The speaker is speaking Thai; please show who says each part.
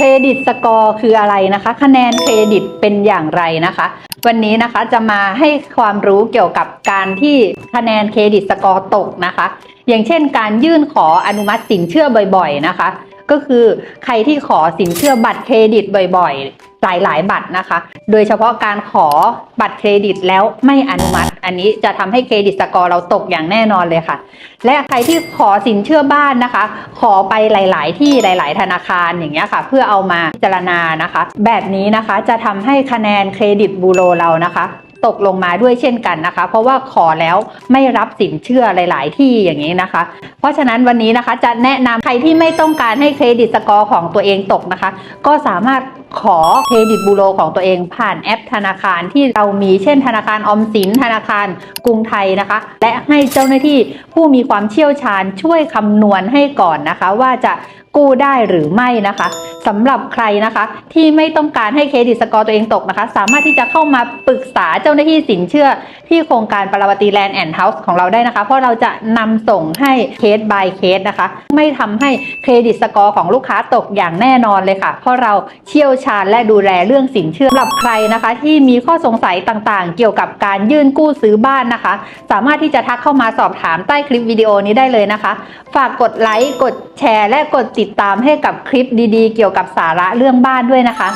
Speaker 1: เครดิตสกอร์คืออะไรนะคะ คะแนนเครดิตเป็นอย่างไรนะคะ วันนี้นะคะจะมาให้ความรู้เกี่ยวกับการที่คะแนนเครดิตสกอร์ตกนะคะ อย่างเช่น การยื่นขออนุมัติสินเชื่อบ่อย ๆนะคะ ก็คือใครที่ขอสินเชื่อบัตรเครดิตบ่อย ๆหลายบัตรนะคะ โดยเฉพาะการขอบัตรเครดิตแล้วไม่อนุมัติ อันนี้จะทำให้เครดิตสกอร์เราตกอย่างแน่นอนเลยค่ะ และใครที่ขอสินเชื่อบ้านนะคะ ขอไปหลาย ๆ ที่หลาย ๆ ธนาคารอย่างเงี้ยค่ะ เพื่อเอามาพิจารณานะคะ แบบนี้นะคะจะทำให้คะแนนเครดิตบูโรเรานะคะตกลงมาด้วยเช่นกันนะคะ เพราะว่าขอแล้วไม่รับสินเชื่อหลาย ๆ ที่อย่างนี้นะคะ เพราะฉะนั้นวันนี้นะคะจะแนะนำใครที่ไม่ต้องการให้เครดิตสกอร์ของตัวเองตกนะคะ ก็สามารถ ขอเครดิตบูโรของตัวเองผ่านแอปธนาคารที่เรามีเช่นธนาคารออมสินธนาคารกรุงไทยนะคะ และให้เจ้าหน้าที่ผู้มีความเชี่ยวชาญช่วยคำนวณให้ก่อนนะคะ ว่าจะกู้ได้หรือไม่นะคะสำหรับใครนะคะ ที่ไม่ต้องการให้เครดิตสกอร์ตัวเองตกนะคะ สามารถที่จะเข้ามาปรึกษาเจ้าหน้าที่สินเชื่อ ที่โครงการปราวตีแลนด์แอนด์เฮาส์ของเราได้นะคะ เพราะเราจะนำส่งให้เคส by เคสนะคะ ไม่ทำให้เครดิตสกอร์ของลูกค้าตกอย่างแน่นอนเลยค่ะ เพราะเราเชี่ยวชาญและดูแลเรื่องสินเชื่อสำหรับใครนะคะ ที่มีข้อสงสัยต่างๆ เกี่ยวกับการยื่นกู้ซื้อบ้านนะคะ สามารถที่จะทักเข้ามาสอบถามใต้คลิปวิดีโอนี้ได้เลยนะคะ ฝากกดไลค์กดแชร์ และกดติดตามให้กับคลิปดีๆ เกี่ยวกับสาระเรื่องบ้านด้วยนะคะ